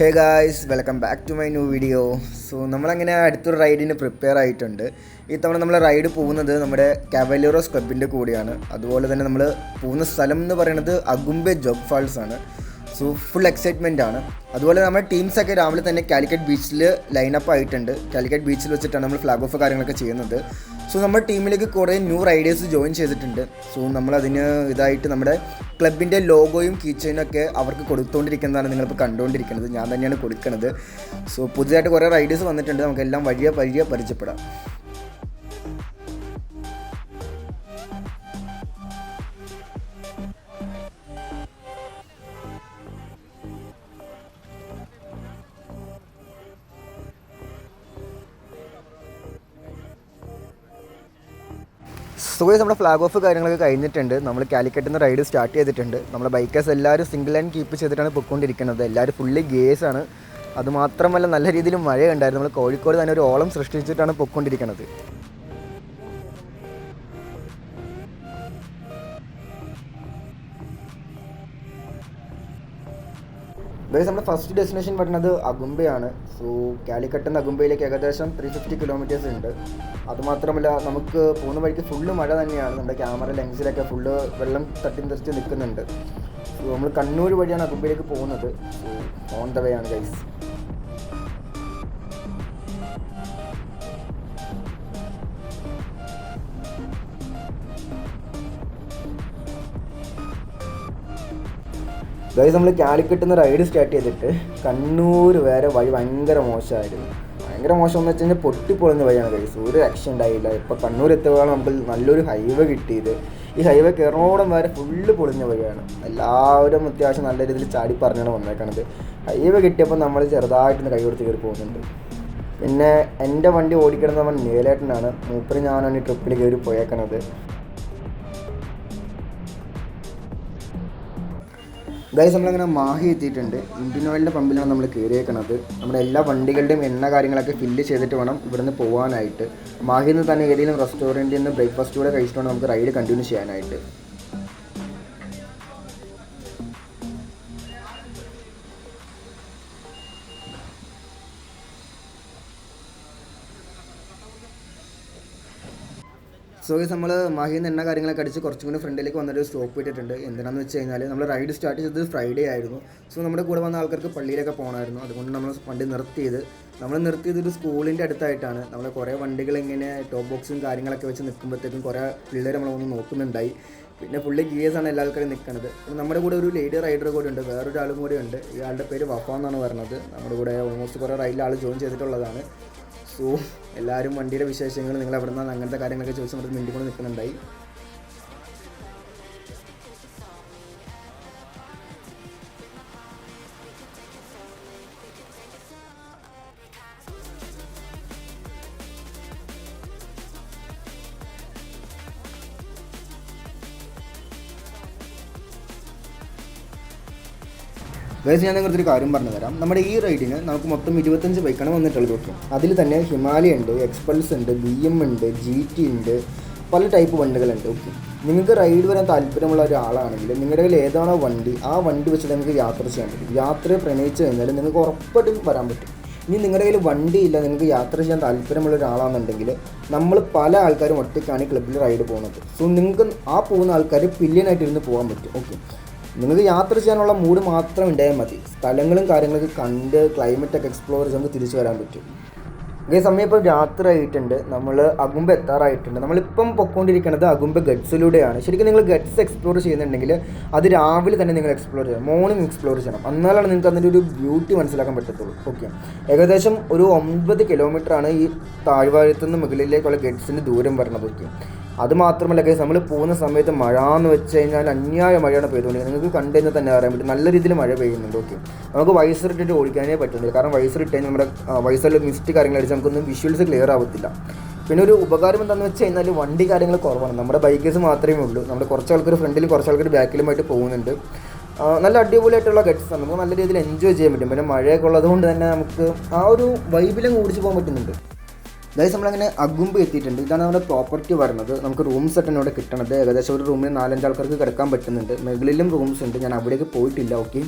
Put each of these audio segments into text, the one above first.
Hey guys welcome back to my new video so നമ്മളങ്ങനെ അടുത്തൊരു റൈഡിന് prepare ആയിട്ടുണ്ട്. ഈ തവണ നമ്മൾ റൈഡ് പോകുന്നത് നമ്മുടെ കാവലിയറോസ് ക്ലബിന്റെ കൂടെയാണ്. അതുപോലെ തന്നെ നമ്മൾ പോകുന്ന സ്ഥലം എന്ന് പറയുന്നത് അഗുംബെ ജോഗ് ഫാൾസ് ആണ്. സോ ഫുൾ എക്സൈറ്റ്മെന്റ് ആണ്. അതുപോലെ നമ്മുടെ ടീംസൊക്കെ രാവിലെ തന്നെ കാലിക്കറ്റ് ബീച്ചിൽ ലൈനപ്പ് ആയിട്ടുണ്ട്. കാലിക്കറ്റ് ബീച്ചിൽ വെച്ചിട്ടാണ് നമ്മൾ ഫ്ലാഗ് ഓഫ് കാര്യങ്ങളൊക്കെ ചെയ്യുന്നത്. സോ നമ്മുടെ ടീമിലേക്ക് കുറേ ന്യൂ റൈഡേഴ്സ് ജോയിൻ ചെയ്തിട്ടുണ്ട്. സോ നമ്മളതിന് ഇതായിട്ട് നമ്മുടെ ക്ലബിന്റെ ലോഗോയും കീച്ചൈനും ഒക്കെ അവർക്ക് കൊടുത്തുകൊണ്ടിരിക്കുന്നതാണ് നിങ്ങളിപ്പോൾ കണ്ടുകൊണ്ടിരിക്കുന്നത് ഞാൻ തന്നെയാണ് കൊടുക്കുന്നത് സോ പുതിയതായിട്ട് കുറേ റൈഡേഴ്സ് വന്നിട്ടുണ്ട്. നമുക്കെല്ലാം വഴിയെ വഴിയെ പരിചയപ്പെടാം. സോ നമ്മുടെ ഫ്ലാഗ് ഓഫ് കാര്യങ്ങളൊക്കെ കഴിഞ്ഞിട്ടുണ്ട്. നമ്മൾ കാലിക്കറ്റിൽ നിന്ന് റൈഡ് സ്റ്റാർട്ട് ചെയ്തിട്ടുണ്ട്. നമ്മുടെ ബൈക്കേഴ്സ് എല്ലാവരും സിംഗിൾ ലൈൻ കീപ്പ് ചെയ്തിട്ടാണ് പൊയ്ക്കൊണ്ടിരിക്കുന്നത് എല്ലാവരും ഫുള്ളി ഗേസ് ആണ്. അതുമാത്രമല്ല നല്ല രീതിയിൽ മഴയുണ്ടായിരുന്നു. നമ്മൾ കോഴിക്കോട് തന്നെ ഒരു ഓളം സൃഷ്ടിച്ചിട്ടാണ് പൊയ്ക്കൊണ്ടിരിക്കുന്നത് ഗൈസ് നമ്മുടെ ഫസ്റ്റ് ഡെസ്റ്റിനേഷൻ പറഞ്ഞത് അഗുംബയാണ്. സോ കാലിക്കട്ടിൽ നിന്ന് അഗുംബയിലേക്ക് ഏകദേശം ത്രീ ഫിഫ്റ്റി കിലോമീറ്റേഴ്സ് ഉണ്ട്. അതുമാത്രമല്ല നമുക്ക് പോകുന്ന വഴിക്ക് ഫുള്ള് മഴ തന്നെയാണ്. നമ്മുടെ ക്യാമറ ലെൻസിലൊക്കെ ഫുള്ള് വെള്ളം തട്ടി തെറിച്ച് നിൽക്കുന്നുണ്ട്. സോ നമ്മൾ കണ്ണൂർ വഴിയാണ് അഗുംബയിലേക്ക് പോകുന്നത്. സോ ഓൺ ദ വേ ആണ് ഗൈസ് ഗൈസ് നമ്മൾ കാലിക്കട്ട് നിന്ന് റൈഡ് സ്റ്റാർട്ട് ചെയ്തിട്ട് കണ്ണൂർ വരെ വഴി ഭയങ്കര മോശമായിരുന്നു. ഭയങ്കര മോശം എന്ന് വെച്ച് കഴിഞ്ഞാൽ പൊട്ടിപ്പൊളിഞ്ഞ വഴിയാണ് ഗൈസ് ഒരു രക്ഷ ഉണ്ടായില്ല ഇപ്പോൾ കണ്ണൂർ എത്തുകയാണ് നമുക്ക് നല്ലൊരു ഹൈവേ കിട്ടിയത്. ഈ ഹൈവേ കയറോളം വരെ ഫുള്ള് പൊളിഞ്ഞ വഴിയാണ്. എല്ലാവരും അത്യാവശ്യം നല്ല രീതിയിൽ ചാടി പറഞ്ഞാണ് വന്നേക്കണത്. ഹൈവേ കിട്ടിയപ്പോൾ നമ്മൾ ചെറുതായിട്ടൊന്ന് കൈ കൊടുത്ത് കയറി പോകുന്നുണ്ട്. പിന്നെ എന്റെ വണ്ടി ഓടിക്കണമെന്ന് നമ്മൾ നീലേട്ടനാണ്. മൂപ്പര് ഞാനാണ് ഈ ട്രിപ്പിൽ കയറി പോയേക്കണത്. ഗൈസ് നമ്മളങ്ങനെ മാഹി എത്തിയിട്ടുണ്ട്. ഇന്ത്യൻ ഓയിലിന്റെ പമ്പിലാണ് നമ്മൾ കയറിയേക്കണത് നമ്മുടെ എല്ലാ വണ്ടികളുടെയും എണ്ണ കാര്യങ്ങളൊക്കെ ഫില്ല് ചെയ്തിട്ട് വേണം ഇവിടുന്ന് പോകാനായിട്ട് മാഹിയിൽ നിന്ന് തന്നെ ഏതെങ്കിലും റെസ്റ്റോറന്റിൽ നിന്ന് ബ്രേക്ക്ഫാസ്റ്റ് കൂടെ കഴിച്ചിട്ട് വേണം നമുക്ക് റൈഡ് കണ്ടിന്യൂ ചെയ്യാനായിട്ട്. സോ ഗൈസ് നമ്മൾ മാഹിയിൽ നിന്ന് എണ്ണ കാര്യങ്ങളൊക്കെ അടിച്ച് കുറച്ചും കൂടി ഫ്രണ്ടിലേക്ക് വന്നൊരു സ്റ്റോപ്പ് ഇട്ടിട്ടുണ്ട്. എന്തിനാന്ന് വെച്ച് കഴിഞ്ഞാൽ നമ്മൾ റൈഡ് സ്റ്റാർട്ട് ചെയ്തത് ഫ്രൈഡേ ആയിരുന്നു. സോ നമ്മുടെ കൂടെ വന്ന ആൾക്കാർക്ക് പള്ളിയിലൊക്കെ പോകണമായിരുന്നു അതുകൊണ്ട് നമ്മൾ വണ്ടി നിർത്തിയത്. നമ്മൾ നിർത്തിയത് ഒരു സ്കൂളിന്റെ അടുത്തായിട്ടാണ്. നമ്മൾ കുറേ വണ്ടികൾ ഇങ്ങനെ ടോപ്പ് ബോക്സും കാര്യങ്ങളൊക്കെ വെച്ച് നിൽക്കുമ്പോഴത്തേക്കും കുറേ പിള്ളേർ നമ്മൾ ഒന്ന് നോക്കുന്നുണ്ടായി. പിന്നെ പുള്ളി ഗിയേഴ്സ് ആണ് എല്ലാ ആൾക്കാരും നിൽക്കുന്നത് നമ്മുടെ കൂടെ ഒരു ലേഡി റൈഡർ കൂടെ ഉണ്ട്. വേറൊരാളും കൂടെ ഉണ്ട്. ഇയാളുടെ പേര് വഫ എന്നാണ് പറഞ്ഞത്. നമ്മുടെ കൂടെ ഓൾമോസ്റ്റ് കുറേ റൈഡിൽ ആൾ ജോയിൻ ചെയ്തിട്ടുള്ളതാണ്. സോ എല്ലാവരും വണ്ടിയുടെ വിശേഷങ്ങൾ നിങ്ങൾ എവിടെ നിന്നാണ് അങ്ങനത്തെ കാര്യങ്ങളൊക്കെ ചോദിച്ച് നമ്മൾ മിണ്ടിക്കൊണ്ട് നിൽക്കുന്നുണ്ടായി. ഗൈസ് ഞാൻ നിങ്ങൾക്ക് ഒരു കാര്യം പറഞ്ഞു തരാം നമ്മുടെ ഈ റൈഡിന് നമുക്ക് മൊത്തം ഇരുപത്തഞ്ച് ബൈക്കാണ് വന്നിട്ടുള്ളത് ഓക്കെ അതിൽ തന്നെ ഹിമാലയ ഉണ്ട് എക്സ്പൾസ് ഉണ്ട് ബി എം ഉണ്ട് ജി ടി ഉണ്ട് പല ടൈപ്പ് വണ്ടികളുണ്ട്. ഓക്കെ നിങ്ങൾക്ക് റൈഡ് വരാൻ താല്പര്യമുള്ള ഒരാളാണെങ്കിൽ നിങ്ങളുടെ കയ്യിൽ ഏതാണോ വണ്ടി ആ വണ്ടി വെച്ച് നിങ്ങൾക്ക് യാത്ര ചെയ്യാൻ പറ്റും. യാത്രയെ പ്രണയിച്ചു കഴിഞ്ഞാൽ നിങ്ങൾക്ക് ഉറപ്പായിട്ടും വരാൻ പറ്റും. ഇനി നിങ്ങളുടെ കയ്യിൽ വണ്ടിയില്ല നിങ്ങൾക്ക് യാത്ര ചെയ്യാൻ താല്പര്യമുള്ള ഒരാളാണെന്നുണ്ടെങ്കിൽ നമ്മൾ പല ആൾക്കാരും ഒറ്റയ്ക്കാണ് ക്ലബ്ബിൽ റൈഡ് പോകുന്നത്. സോ നിങ്ങൾക്ക് ആ പോകുന്ന ആൾക്കാർ പില്യനായിട്ട് ഇരുന്ന് പോകാൻ പറ്റും. ഓക്കെ നിങ്ങൾക്ക് യാത്ര ചെയ്യാനുള്ള മൂഡ് മാത്രം ഉണ്ടായാൽ മതി. സ്ഥലങ്ങളും കാര്യങ്ങളൊക്കെ കണ്ട് ക്ലൈമറ്റൊക്കെ എക്സ്പ്ലോർ ചെയ്ത് നമുക്ക് തിരിച്ചു വരാൻ പറ്റും. ഇതേ സമയം ഇപ്പോൾ രാത്രി ആയിട്ടുണ്ട്. നമ്മൾ അകുമ്പ് എത്താറായിട്ടുണ്ട്. നമ്മളിപ്പം പൊക്കോണ്ടിരിക്കുന്നത് അകുമ്പ് ഗഡ്സിലൂടെയാണ്. ശരിക്കും നിങ്ങൾ ഗഡ്സ് എക്സ്പ്ലോർ ചെയ്യുന്നുണ്ടെങ്കിൽ അത് രാവിലെ തന്നെ നിങ്ങൾ എക്സ്പ്ലോർ ചെയ്യണം. മോർണിംഗ് എക്സ്പ്ലോർ ചെയ്യണം. എന്നാലാണ് നിങ്ങൾക്ക് അതിന്റെ ഒരു ബ്യൂട്ടി മനസ്സിലാക്കാൻ പറ്റത്തുള്ളൂ. ഓക്കെ ഏകദേശം ഒരു ഒമ്പത് കിലോമീറ്ററാണ് ഈ താഴ്വാരത്തു നിന്ന് മുകളിലേക്കുള്ള ഗഡ്സിന്റെ ദൂരം വരണത് ഓക്കെ അത് മാത്രമല്ല കേസ് നമ്മൾ പോകുന്ന സമയത്ത് മഴ എന്ന് വെച്ച് കഴിഞ്ഞാൽ അന്യായ മഴയാണ് പെയ്തുകൊണ്ടിരിക്കുന്നത്. നിങ്ങൾക്ക് കണ്ടെന്ന് തന്നെ അറിയാൻ പറ്റും. നല്ല രീതിയിൽ മഴ പെയ്യുന്നുണ്ട് ഓക്കെ നമുക്ക് വൈസർ ഇട്ടിട്ട് ഓടിക്കാനേ പറ്റുന്നില്ല കാരണം വൈസർ ഇട്ട് കഴിഞ്ഞാൽ നമ്മുടെ വൈസറിൽ മിസ്റ്റ് കാര്യങ്ങൾ അടിച്ച് നമുക്കൊന്നും വിഷ്വൽസ് ക്ലിയർ ആവത്തില്ല. പിന്നെ ഒരു ഉപകാരം എന്താണെന്ന് വെച്ച് കഴിഞ്ഞാൽ വണ്ടി കാര്യങ്ങൾ കുറവാണ്. നമ്മുടെ ബൈക്കേഴ്സ് മാത്രമേ ഉള്ളൂ. നമ്മുടെ കുറച്ച് ആൾക്കാർ ഫ്രണ്ടിലും കുറച്ച് ആൾക്കാർ ബാക്കിലുമായിട്ട് പോകുന്നുണ്ട്. നല്ല അടിപൊളിയായിട്ടുള്ള ഗെറ്റ്സ് ആണ്. നമുക്ക് നല്ല രീതിയിൽ എൻജോയ് ചെയ്യാൻ പറ്റും. പിന്നെ മഴയൊക്കെ ഉള്ളതുകൊണ്ട് തന്നെ നമുക്ക് ആ ഒരു വൈബിലും ഓടിച്ച് പോകാൻ പറ്റുന്നുണ്ട്. ഗൈസ് നമ്മളങ്ങനെ അഗുമ്പ് എത്തിയിട്ടുണ്ട്. ഇതാണ് നമ്മുടെ പ്രോപ്പർട്ടി വരുന്നത്. നമുക്ക് റൂംസ് ഒക്കെ ഇവിടെ കിട്ടണത്. ഏകദേശം ഒരു റൂമിൽ നാലഞ്ച് ആൾക്കാർക്ക് കിടക്കാൻ പറ്റുന്നുണ്ട്. മുകളിലും റൂംസ് ഉണ്ട്. ഞാൻ അവിടേക്ക് പോയിട്ടില്ല ഓക്കെ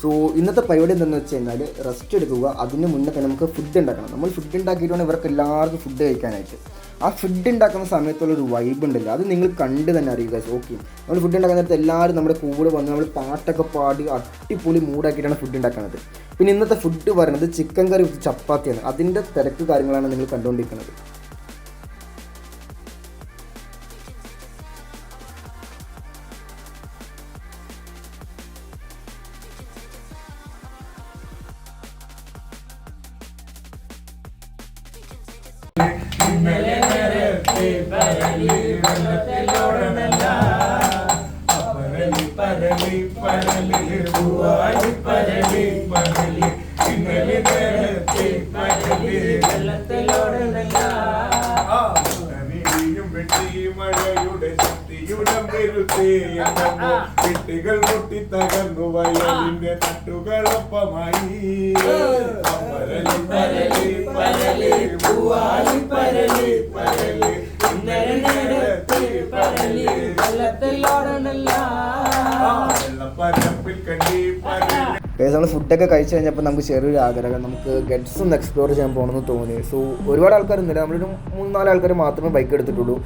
സോ ഇന്നത്തെ പരിപാടി എന്താണെന്ന് വെച്ച് കഴിഞ്ഞാൽ റെസ്റ്റ് എടുക്കുക. അതിന് മുന്നേ തന്നെ നമുക്ക് ഫുഡ് ഉണ്ടാക്കണം. നമ്മൾ ഫുഡ് ഉണ്ടാക്കിയിട്ട് വേണം ഇവർക്ക് എല്ലാവർക്കും ഫുഡ് കഴിക്കാനായിട്ട്. ആ ഫുഡ് ഉണ്ടാക്കുന്ന സമയത്തുള്ള ഒരു വൈബ് ഉണ്ടല്ലോ. അത് നിങ്ങൾ കണ്ട് തന്നെ അറിയുക ഓക്കെ നമ്മൾ ഫുഡ് ഉണ്ടാക്കുന്ന നേരത്തെ എല്ലാവരും നമ്മുടെ കൂടെ വന്ന് നമ്മൾ പാട്ടൊക്കെ പാടി അടിപൊളി മൂടാക്കിയിട്ടാണ് ഫുഡ് ഉണ്ടാക്കുന്നത് പിന്നെ ഇന്നത്തെ ഫുഡ് പറയുന്നത് ചിക്കൻ കറി ചപ്പാത്തിയാണ്. അതിന്റെ തിരക്ക് കാര്യങ്ങളാണ് നിങ്ങൾ കണ്ടുകൊണ്ടിരിക്കുന്നത് തട്ടുകളൊപ്പമായി പരലി പരലി പൂവാലി പരലി പരലി ഇന്നലെ പരലി വെള്ളപ്പരപ്പിൽ കണ്ടി നമ്മൾ ഫുഡൊക്കെ കഴിച്ചു കഴിഞ്ഞപ്പോൾ നമുക്ക് ചെറിയൊരു ആഗ്രഹം. നമുക്ക് ഗഡ്സ് ഒന്ന് എക്സ്പ്ലോർ ചെയ്യാൻ പോകണമെന്ന് തോന്നി. സോ ഒരുപാട് ആൾക്കാരൊന്നുമില്ല നമ്മളൊരു മൂന്നാൽ ആൾക്കാർ മാത്രമേ ബൈക്ക് എടുത്തിട്ടുള്ളൂ.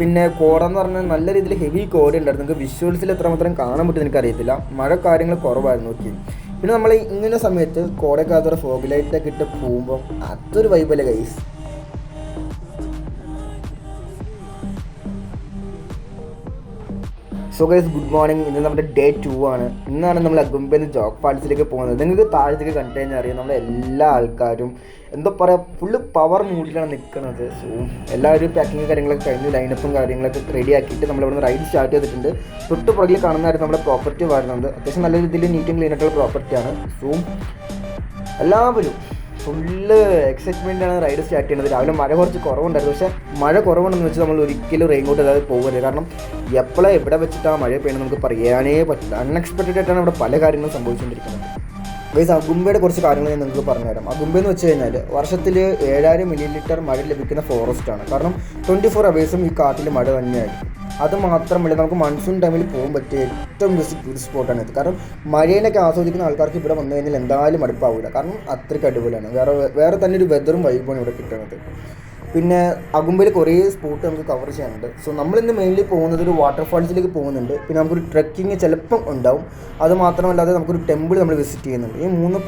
പിന്നെ കോട എന്ന് പറഞ്ഞാൽ നല്ല രീതിയിൽ ഹെവി കോട ഉണ്ടായിരുന്നു നിങ്ങൾക്ക് വിഷ്വൽസിൽ എത്രമാത്രം കാണാൻ പറ്റും എനിക്കറിയത്തില്ല. മഴ കാര്യങ്ങൾ കുറവായിരുന്നു. ഓക്കെ പിന്നെ നമ്മൾ ഇങ്ങനെ സമയത്ത് കോടക്കാത്തോടെ ഫോഗ് ലൈറ്റൊക്കെ ഇട്ട് പോകുമ്പോൾ അതൊരു വൈബല്ലേ guys so guys good morning ഇന്ന് നമ്മുടെ ഡേ ടു ആണ്. ഇന്നാണ് നമ്മൾ അഗുംബയിൽ നിന്ന് ജോക്ക് ഫാൾസിലേക്ക് പോകുന്നത്. നിങ്ങൾക്ക് താഴത്തേക്ക് കണ്ടു കഴിഞ്ഞാൽ അറിയാം നമ്മുടെ എല്ലാ ആൾക്കാരും എന്താ പറയുക ഫുള്ള് പവർ മൂഡിലാണ് നിൽക്കുന്നത്. സോ എല്ലാവരും പാക്കിങ് കാര്യങ്ങളൊക്കെ കഴിഞ്ഞ് ലൈനപ്പും കാര്യങ്ങളൊക്കെ റെഡി ആക്കിയിട്ട് നമ്മൾ ഇവിടുന്ന് റൈഡ് സ്റ്റാർട്ട് ചെയ്തിട്ടുണ്ട്. തൊട്ട് പുറകിൽ കാണുന്നതായിരുന്നു നമ്മുടെ പ്രോപ്പർട്ടി വരുന്നത് അത്യാവശ്യം നല്ല രീതിയിൽ നീറ്റും ക്ലീൻ ആയിട്ടുള്ള പ്രോപ്പർട്ടിയാണ് സോ എല്ലാവരും ഫുള്ള് എക്സൈറ്റ്മെന്റ് ആണ് റൈഡ് സ്റ്റാർട്ട് ചെയ്യുന്നത്. രാവിലെ മഴ കുറച്ച് കുറവുണ്ടായിരുന്നു. പക്ഷേ മഴ കുറവുണ്ടെന്ന് വെച്ചാൽ നമ്മൾ ഒരിക്കലും റെയിൻകോട്ട് ഇല്ലാതെ പോകരുത് കാരണം എപ്പോഴാണ് എവിടെ വെച്ചിട്ടാണ് മഴ പെയ്യുന്നത് നമുക്ക് പറയാനേ പറ്റില്ല അൺഎക്സ്പെക്റ്റഡ് ആയിട്ടാണ് ഇവിടെ പല കാര്യങ്ങളും സംഭവിച്ചുകൊണ്ടിരിക്കുന്നത് ഗൈസ് അഗുംബയുടെ കുറച്ച് കാര്യങ്ങൾ ഞാൻ നിങ്ങൾക്ക് പറഞ്ഞുതരാം അഗുംബ എന്ന് വെച്ച് കഴിഞ്ഞാൽ വർഷത്തിൽ ഏഴായിരം മില്ലി ലിറ്റർ മഴ ലഭിക്കുന്ന ഫോറസ്റ്റാണ് കാരണം ട്വന്റി ഫോർ അവേഴ്സും ഈ കാട്ടിൽ മഴ തന്നെയായിരിക്കും അത് മാത്രമല്ല നമുക്ക് മൺസൂൺ ടൈമിൽ പോകാൻ പറ്റിയ ഏറ്റവും ബെസ്റ്റ് ടൂറിസ്റ്റ് സ്പോട്ടാണ് ഇത്. കാരണം മഴേനൊക്കെ ആസ്വദിക്കുന്ന ആൾക്കാർക്ക് ഇവിടെ വന്നു കഴിഞ്ഞാൽ എന്തായാലും മടുപ്പാവില്ല കാരണം അത്രയ്ക്ക് അടിപൊളിയാണ്. വേറെ വേറെ തന്നെ ഒരു വെതറും വൈബാണ് ഇവിടെ കിട്ടുന്നത് പിന്നെ അകുമ്പയിൽ കുറേ സ്പോട്ട് നമുക്ക് കവർ ചെയ്യാനുണ്ട്. സോ നമ്മളിന്ന് മെയിൻലി പോകുന്നത് ഒരു വാട്ടർഫാൾസിലേക്ക് പോകുന്നുണ്ട്. പിന്നെ നമുക്കൊരു ട്രക്കിങ് ചിലപ്പം ഉണ്ടാവും. അത് മാത്രമല്ലാതെ നമുക്കൊരു ടെമ്പിൾ നമ്മൾ വിസിറ്റ് ചെയ്യുന്നുണ്ട്. ഈ മൂന്ന്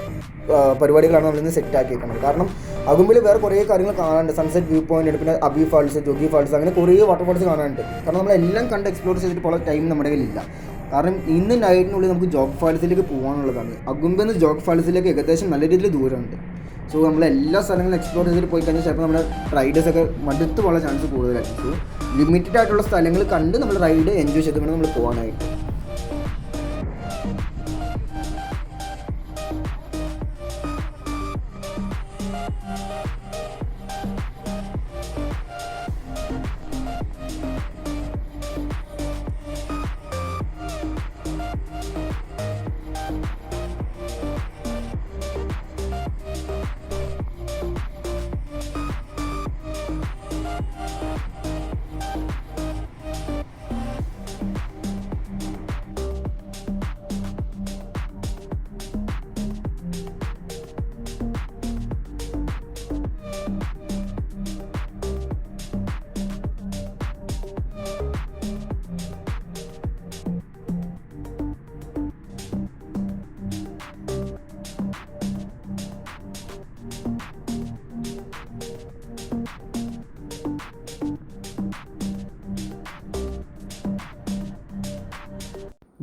പരിപാടികളാണ് നമ്മളിന്ന് സെറ്റ് ആക്കിയിരിക്കുന്നത് കാരണം അകുമ്പിൽ വേറെ കുറേ കാര്യങ്ങൾ കാണാനുണ്ട്. സൺസെറ്റ് വ്യൂ പോയിന്റ് ഉണ്ട്. പിന്നെ അബി ഫാൾസ് ജോഗി ഫാൾസ് അങ്ങനെ കുറേ വാട്ടർഫാൾസ് കാണാനുണ്ട്. കാരണം നമ്മളെല്ലാം കണ്ട് എക്സ്പ്ലോർ ചെയ്തിട്ട് പോലുള്ള ടൈം നമ്മുടെ കയ്യിലില്ല. കാരണം ഇന്ന് നൈറ്റിനുള്ളിൽ നമുക്ക് ജോഗ് ഫാൾസിലേക്ക് പോകാനുള്ളതാണ്. അഗുമ്പെന്ന് ജോഗ് ഫാൾസിലേക്ക് ഏകദേശം നല്ല രീതിയിൽ ദൂരമുണ്ട്. സോ നമ്മൾ എല്ലാ സ്ഥലങ്ങളും എക്സ്പ്ലോർ ചെയ്തിട്ട് പോയി കഴിഞ്ഞാൽ ചിലപ്പോൾ നമ്മുടെ റൈഡേഴ്സ് ഒക്കെ മടുത്ത് പോകാൻ ചാൻസ് കൂടുതലായിരിക്കും. സോ ലിമിറ്റഡ് ആയിട്ടുള്ള സ്ഥലങ്ങൾ കണ്ട് നമ്മൾ റൈഡ് എൻജോയ് ചെയ്ത് വേണം നമ്മൾ പോകാനായിട്ട്.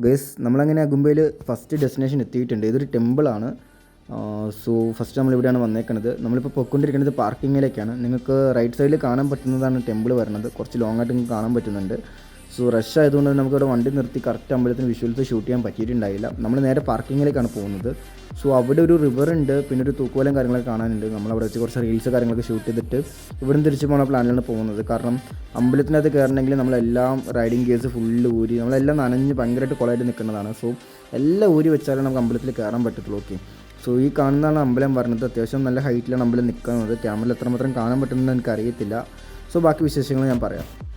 ഗസ് നമ്മളങ്ങനെ അഗുമ്പയിൽ ഫസ്റ്റ് ഡെസ്റ്റിനേഷൻ എത്തിയിട്ടുണ്ട്. ഇതൊരു ടെമ്പിളാണ് സോ ഫസ്റ്റ് നമ്മൾ ഇവിടെയാണ് വന്നേക്കുന്നത് നമ്മളിപ്പോൾ പൊയ്ക്കൊണ്ടിരിക്കുന്നത് പാർക്കിങ്ങിലേക്കാണ് നിങ്ങൾക്ക് റൈറ്റ് സൈഡിൽ കാണാൻ പറ്റുന്നതാണ് ടെമ്പിൾ വരുന്നത് കുറച്ച് ലോങ് ആയിട്ട് നിങ്ങൾക്ക് കാണാൻ പറ്റുന്നുണ്ട്. സോ റഷ് ആയതുകൊണ്ട് തന്നെ നമുക്കിവിടെ വണ്ടി നിർത്തി കറക്റ്റ് അമ്പലത്തിന് വിഷ്വൽസ് ഷൂട്ട് ചെയ്യാൻ പറ്റിയിട്ടുണ്ടായില്ല. നമ്മൾ നേരെ പാർക്കിങ്ങിലേക്കാണ് പോകുന്നത്. സോ അവിടെ ഒരു റിവർ ഉണ്ട്. പിന്നെ ഒരു തൂക്കുവലം കാര്യങ്ങളൊക്കെ കാണാനുണ്ട്. നമ്മൾ അവിടെ വെച്ച് കുറച്ച് റീൽസ് കാര്യങ്ങളൊക്കെ ഷൂട്ട് ചെയ്തിട്ട് ഇവിടുന്ന് തിരിച്ച് പോകുന്ന പ്ലാനിലാണ് പോകുന്നത്. കാരണം അമ്പലത്തിനകത്ത് കയറണമെങ്കിൽ നമ്മളെല്ലാം റൈഡിങ് ഗിയേഴ്സ് ഫുള്ള് ഊരി നമ്മളെല്ലാം നനഞ്ഞ് ഭയങ്കരമായിട്ട് കുളമായിട്ട് നിൽക്കുന്നതാണ്. സോ എല്ലാം ഊരി വെച്ചാലേ നമുക്ക് അമ്പലത്തിൽ കയറാൻ പറ്റത്തുള്ളൂ. ഓക്കെ സോ ഈ കാണുന്നതാണ് അമ്പലം പറഞ്ഞത്. അത്യാവശ്യം നല്ല ഹൈറ്റിലാണ് അമ്പലം നിൽക്കുന്നത്. ക്യാമറയിൽ എത്രമാത്രം കാണാൻ പറ്റുമെന്ന് എനിക്കറിയത്തില്ല. സോ ബാക്കി വിശേഷങ്ങൾ ഞാൻ പറയാം.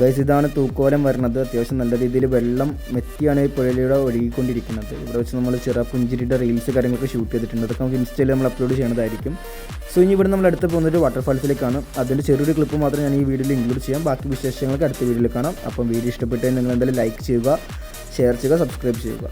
ഗൈസ് ഇതാണ് തൂക്കോലം വരുന്നത് അത്യാവശ്യം നല്ല രീതിയിൽ വെള്ളം മെത്തിയാണ് ഈ പുഴയിലൂടെ ഒഴുകിക്കൊണ്ടിരിക്കുന്നത്. ഇവിടെ വെച്ച് നമ്മൾ ചെറിയ പുഞ്ചിരിയുടെ റീൽസ് കാര്യങ്ങളൊക്കെ ഷൂട്ട് ചെയ്തിട്ടുണ്ട്. അതൊക്കെ നമുക്ക് ഇൻസ്റ്റയിൽ നമ്മൾ അപ്ലോഡ് ചെയ്യുന്നതായിരിക്കും സോ ഇനി ഇവിടെ നമ്മൾ അടുത്ത് പോകുന്നത് വാട്ടർഫാൾസിലേക്കാണ് അതിന്റെ ചെറിയൊരു ക്ലിപ്പ് മാത്രം ഞാൻ ഈ വീഡിയോയിൽ ഇൻക്ലൂഡ് ചെയ്യാം. ബാക്കി വിശേഷങ്ങൾക്ക് അടുത്ത വീഡിയോയിൽ കാണാം. അപ്പം വീഡിയോ ഇഷ്ടപ്പെട്ടെങ്കിൽ നിങ്ങൾ എന്തായാലും ലൈക്ക് ചെയ്യുക ഷെയർ ചെയ്യുക സബ്സ്ക്രൈബ് ചെയ്യുക.